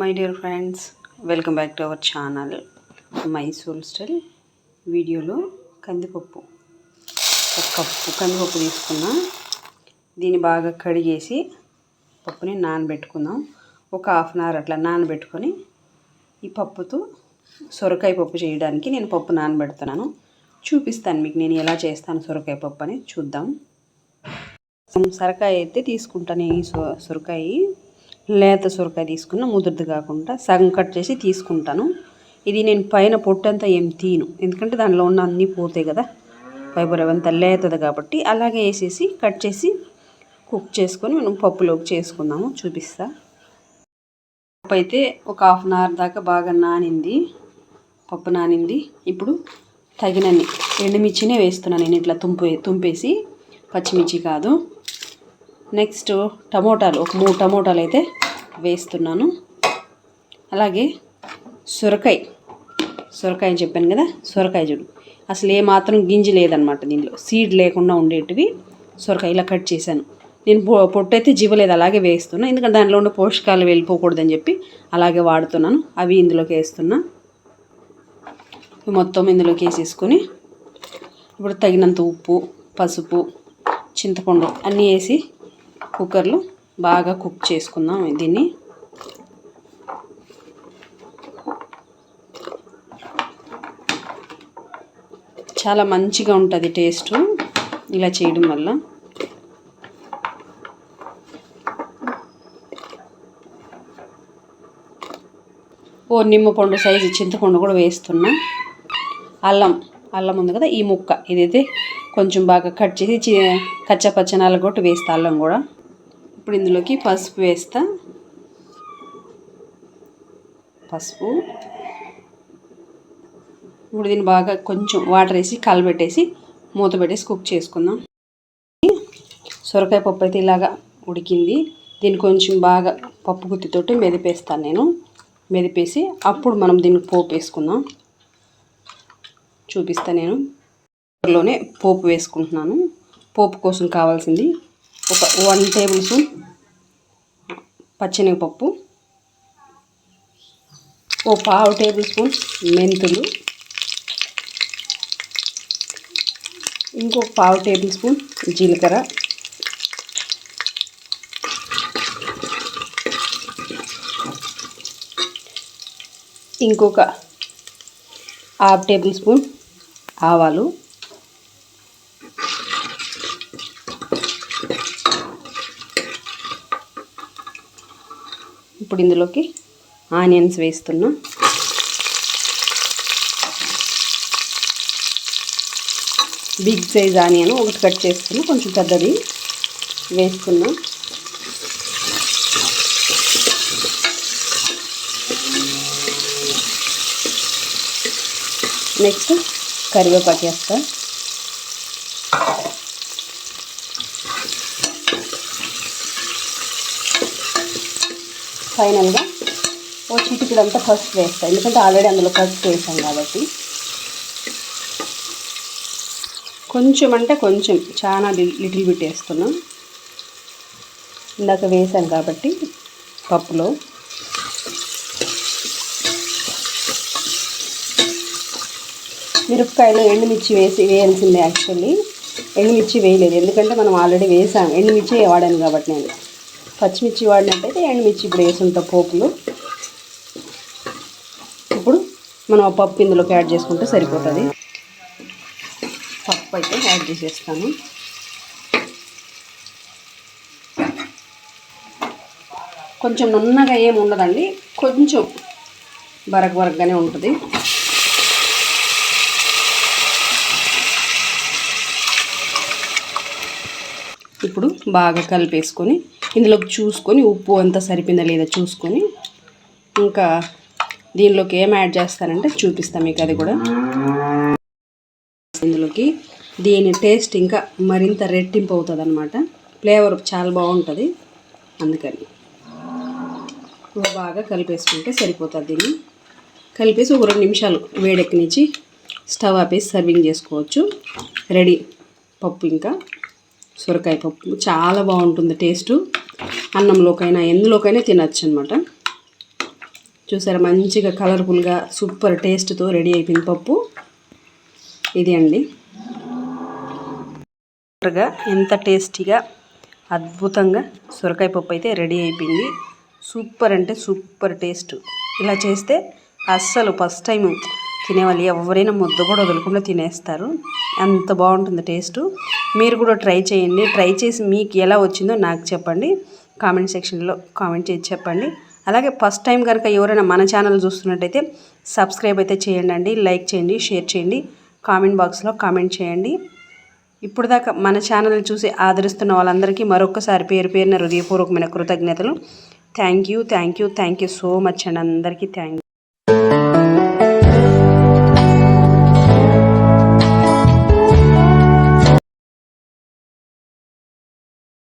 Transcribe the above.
My dear friends welcome back to our channel my soul style వీడియోలో కందిపప్పు. ఒక cup కందిపప్పు తీసుకున్నా. దీన్ని బాగా కడిగేసి పప్పుని నానబెట్టుకుందాం. ఒక హాఫ్ అన్ అవర్ అట్లా నానబెట్టుకొని ఈ పప్పుతో సొరకాయ పప్పు చేయడానికి నేను పప్పు నానబెడుతున్నాను. చూపిస్తాను మీకు నేను ఎలా చేస్తాను సొరకాయ పప్పు అని చూద్దాం. సొరకాయ అయితే తీసుకుంటాను ఈ సొ సొరకాయ. లేత సొరకాయ తీసుకున్న ముదురుది కాకుండా సగం కట్ చేసి తీసుకుంటాను. ఇది నేను పైన పొట్టంతా ఏం తీను ఎందుకంటే దానిలో ఉన్న అన్నీ పోతాయి కదా. ఫైబర్ అవంతా లేతది కాబట్టి అలాగే వేసేసి కట్ చేసి కుక్ చేసుకొని మనం పప్పులోకి చేసుకుందాము. చూపిస్తా. పప్పు అయితే ఒక హాఫ్ అన్ అవర్ దాకా బాగా నానింది. పప్పు నానింది. ఇప్పుడు తగినన్ని ఎండుమిర్చినే వేస్తున్నాను నేను ఇట్లా తుంపే తుంపేసి పచ్చిమిర్చి కాదు. నెక్స్ట్ టమోటాలు ఒక మూడు టమోటాలు అయితే వేస్తున్నాను. అలాగే సొరకాయ సొరకాయ అని చెప్పాను కదా సొరకాయ చూడు. అసలు ఏ మాత్రం గింజ లేదనమాట దీనిలో. సీడ్ లేకుండా ఉండేటివి సొరకాయ ఇలా కట్ చేశాను. నేను పొట్టు అయితే జీవలేదు అలాగే వేస్తున్నాను ఎందుకంటే దానిలో ఉన్న పోషకాలు వెళ్ళిపోకూడదని చెప్పి అలాగే వాడుతున్నాను. అవి ఇందులోకి వేస్తున్నా. మొత్తం ఇందులోకి వేసేసుకొని ఇప్పుడు తగినంత ఉప్పు పసుపు చింతపండు అన్నీ వేసి కుక్కర్లో బాగా కుక్ చేసుకుందాం దీన్ని. చాలా మంచిగా ఉంటుంది టేస్ట్. ఇలా చేయడం వల్ల. ఓ నిమ్మపండు సైజు చింతపండు కూడా వేస్తున్నా. అల్లం అల్లం ఉంది కదా ఈ ముక్క. ఇదైతే కొంచెం బాగా కట్ చేసి కచ్చ పచ్చనాలు కొట్టి వేస్తా అల్లం కూడా. ఇప్పుడు ఇందులోకి పసుపు వేస్తా. పసుపు. ఇప్పుడు దీన్ని బాగా కొంచెం వాటర్ వేసి కలబెట్టేసి మూత పెట్టేసి కుక్ చేసుకుందాం. సొరకాయ పప్పు అయితే ఇలాగా ఉడికింది. దీన్ని కొంచెం బాగా పప్పు గుత్తితోటి మెదిపేస్తాను నేను. మెదిపేసి అప్పుడు మనం దీనికి పోపు వేసుకుందాం. చూపిస్తా నేను. లోనే పోపు వేసుకుంటున్నాను. పోపు కోసం కావాల్సింది ఒక వన్ టేబుల్ స్పూన్ పచ్చెనగపప్పు ఓ పావు టేబుల్ స్పూన్ మెంతులు ఇంకొక పావు టేబుల్ స్పూన్ జీలకర్ర. ఇంకొక హాఫ్ టేబుల్ స్పూన్ ఆవాలు. ఇప్పుడు ఇందులోకి ఆనియన్స్ వేస్తున్నా. బిగ్ సైజ్ ఆనియన్ ఒకటి కట్ చేసుకున్నా కొంచెం పెద్దది వేసుకున్నా నెక్స్ట్ కరివేపాకు వేస్తాను ఫైనల్గా ఓ చిటికడంతా ఫస్ట్ వేస్తాను ఎందుకంటే ఆల్రెడీ అందులో ఫస్ట్ వేసాం కాబట్టి. కొంచెం అంటే కొంచెం చాలా లిటిల్ బిట్ వేస్తున్నాం. ఇందాక వేసాం కాబట్టి పప్పులో. మిరపకాయలు ఎండుమిర్చి వేసి వేయాల్సిందే యాక్చువల్లీ. ఎండుమిర్చి వేయలేదు. ఎందుకంటే మనం ఆల్రెడీ వేసాం. ఎండుమిర్చి వాడాను కాబట్టి నేను. పచ్చిమిర్చి వాడినట్టయితే ఎండుమిర్చి ఇప్పుడు వేసుంటాం పోపులు. ఇప్పుడు మనం ఆ పప్పు ఇందులోకి యాడ్ చేసుకుంటే సరిపోతుంది. పప్పు అయితే యాడ్ చేసేస్తాను. కొంచెం నున్నగా ఏమి ఉండదండి కొంచెం బరక బరకగానే ఉంటుంది. ఇప్పుడు బాగా కలిపేసుకొని ఇందులోకి చూసుకొని ఉప్పు అంతా సరిపోయిందా లేదా చూసుకొని ఇంకా దీనిలోకి ఏం యాడ్ చేస్తానంటే చూపిస్తాను మీకు అది కూడా. ఇందులోకి దీని టేస్ట్ ఇంకా మరింత రెట్టింపు అవుతుంది అనమాట ఫ్లేవర్ చాలా బాగుంటుంది. అందుకని బాగా కలిపేసుకుంటే సరిపోతుంది దీన్ని. కలిపేసి ఒక రెండు నిమిషాలు వేడెక్కనిచ్చి స్టవ్ ఆపేసి సర్వింగ్ చేసుకోవచ్చు. రెడీ పప్పు ఇంకా. సొరకాయ పప్పు. చాలా బాగుంటుంది టేస్టు. అన్నంలోకైనా ఎందులోకైనా తినచ్చు అనమాట చూసారా మంచిగా కలర్ఫుల్గా సూపర్ టేస్ట్తో రెడీ అయిపోయింది పప్పు. ఇది అండి. సూపర్గా ఎంత టేస్టీగా అద్భుతంగా సొరకాయ పప్పు అయితే రెడీ అయిపోయింది. సూపర్ అంటే సూపర్ టేస్ట్. ఇలా చేస్తే అస్సలు ఫస్ట్ టైం తినేవాళ్ళు. ఎవరైనా ముద్ద కూడా వదలకుండా తినేస్తారు. అంత బాగుంటుంది టేస్ట్. మీరు కూడా ట్రై చేయండి. ట్రై చేసి మీకు ఎలా వచ్చిందో నాకు చెప్పండి. కామెంట్ సెక్షన్లో కామెంట్ చేసి చెప్పండి. అలాగే ఫస్ట్ టైం కనుక ఎవరైనా మన ఛానల్ చూస్తున్నట్టయితే సబ్స్క్రైబ్ అయితే చేయండి లైక్ చేయండి షేర్ చేయండి. కామెంట్ బాక్స్లో కామెంట్ చేయండి. ఇప్పుడు దాకా మన ఛానల్ చూసి ఆదరిస్తున్న వాళ్ళందరికీ మరొకసారి పేరు పేరున హృదయపూర్వకమైన కృతజ్ఞతలు. Thank you thank you thank you so much అండి. అందరికీ థ్యాంక్